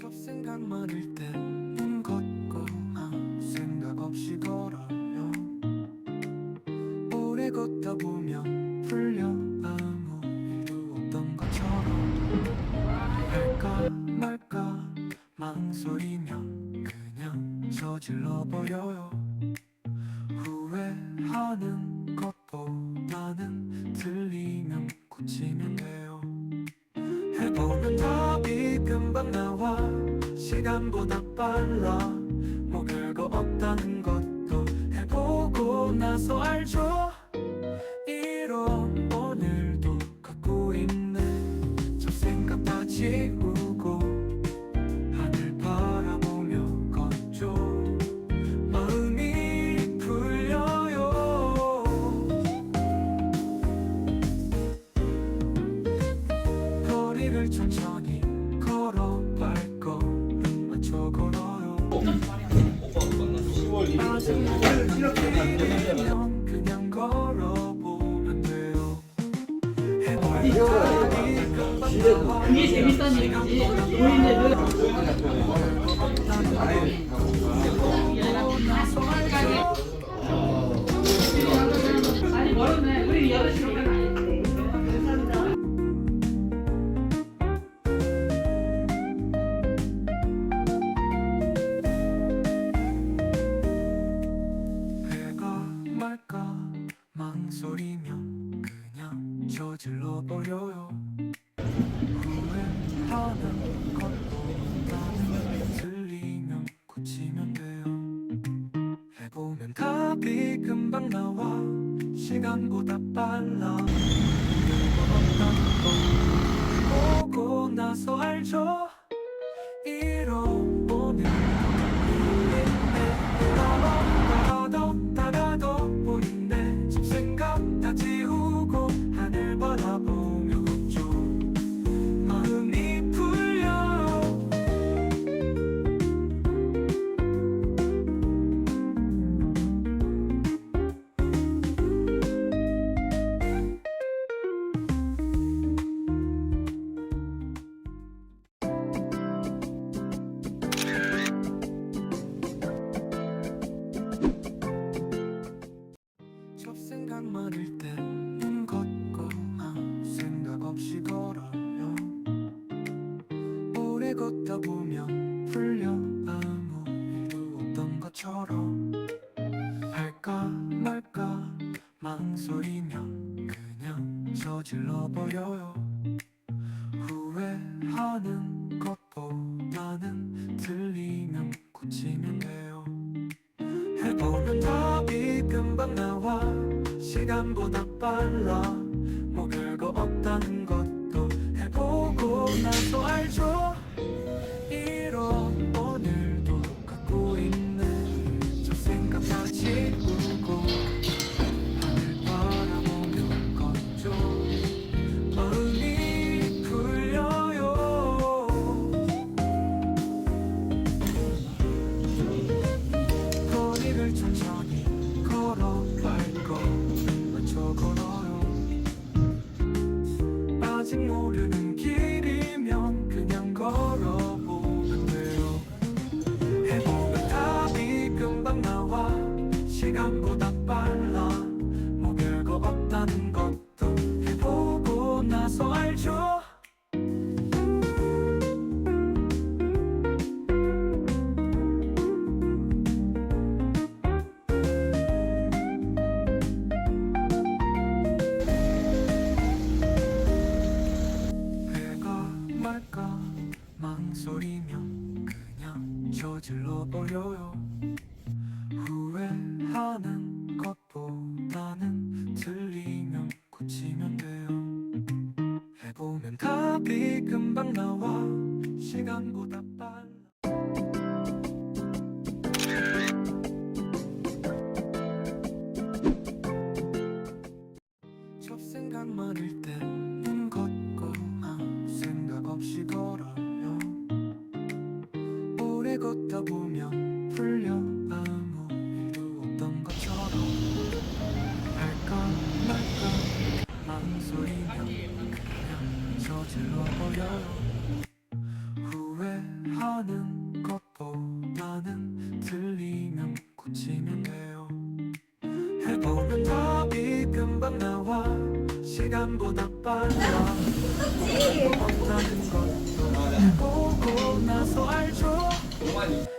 첫 생각 많을 땐 걷고 아무 생각 없이 걸어요. 오래 걷다 보면 풀려 아무 일도 없던 것처럼 할까 말까 망설이며 그냥 저질러 버려요. 후회하는 것보다는 들리면 고치면 돼요. 해보면 답이 금방 나 시간보다 빨라. 뭐 별거 없다는 것도 해보고 나서 알죠. 배가 말까 망설이면 그냥 저질러 버려요. 후회하면 시간보다 빨라. 뜬금없던 거. 보고 나서 알죠. 금방 나와. 시간보다 빨라. 뭐 별거 없다는 것도 해보고 나도 알죠. 밤에 걷다 보면 풀려 아무 일도 없던 것처럼. 할까 말까 아무 소리나 그냥 저질러버려요. 후회하는 것보다는 틀리면 고치면 돼요. 해보면 답이 금방 나와 시간보다 빨라. 아, 아, 아, 없다는 것도 보고 나서 알죠. 만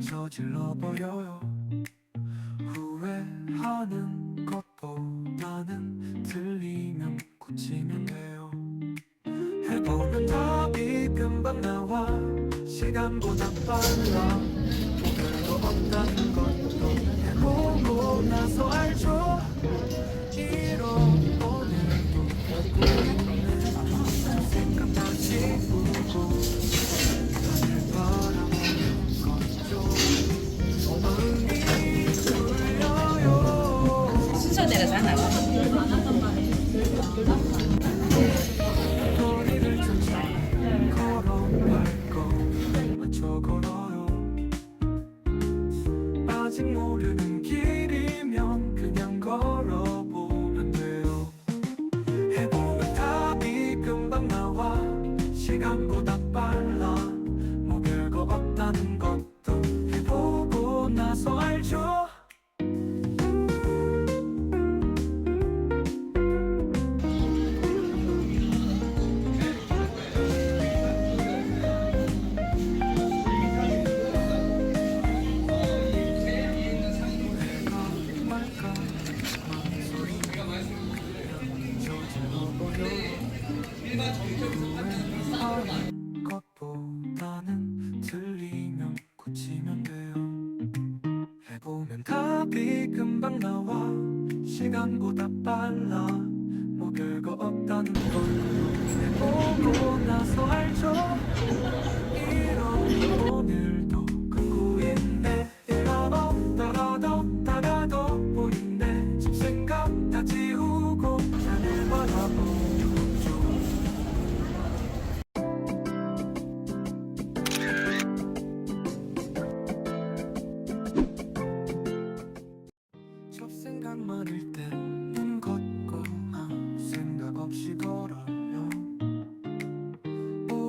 저질러 보여요. 후회하는 것보다는 들리면 고치면 돼요. 해보면 답이 금방 나와. 시간보다 빨라. 별거 없다는 것도 해보고 나서 알죠. 이런 오늘도 결국엔 아무 생각 없이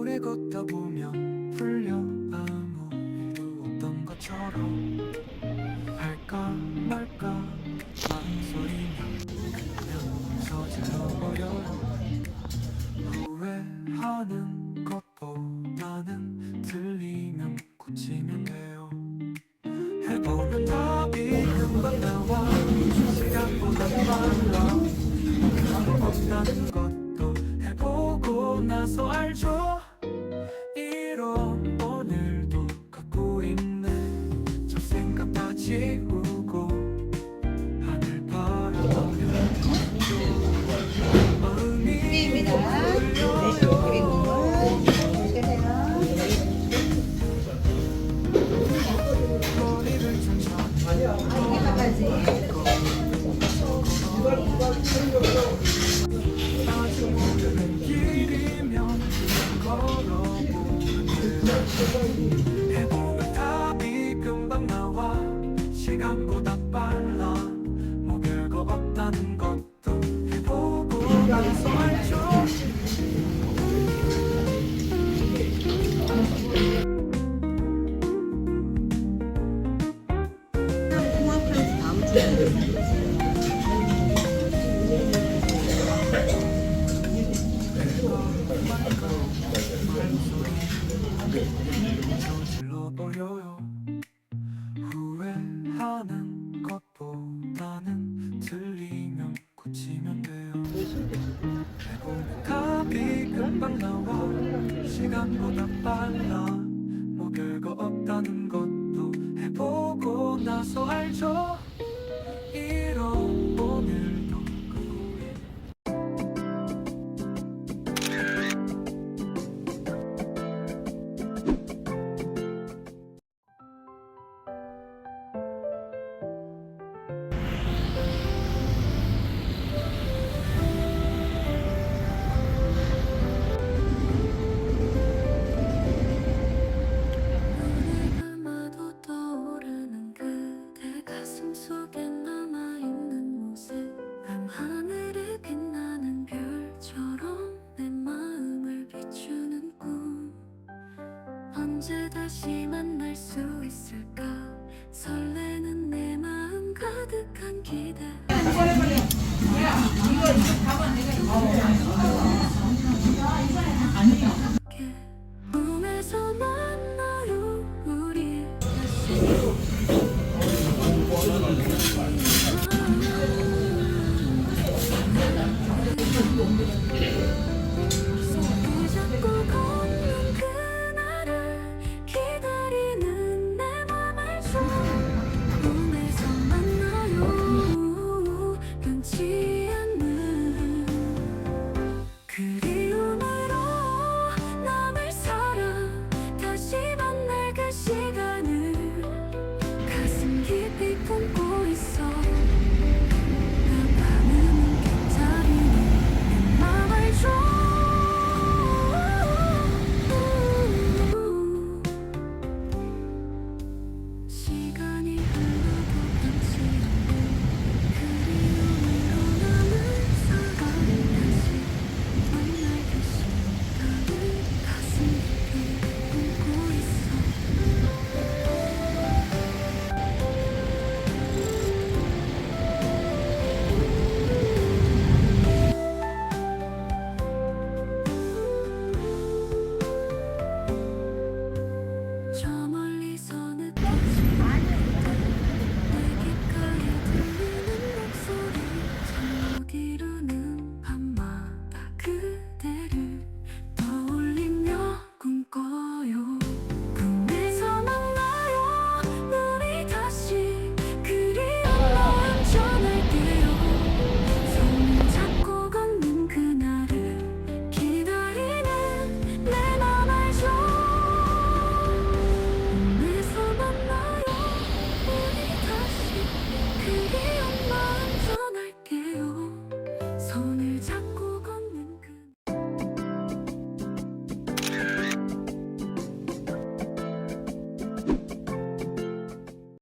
오래 걷다 보면 풀려 아무 일도 없던 것처럼 할까 말까 망설이면 서툴러버려 후회하는 것보다는 들리면 고치면 돼요. 해보면 답이 금방 나와. 생각보다 빨라. 아무것도 없다는 것. 질러버려요. 후회하는 것보다는 틀리면 고치면 돼요. 해보면 답이 금방 나와. 시간보다 빨라. 뭐 별거 없다는 것도 해보고 나서 알죠 이런 아니요.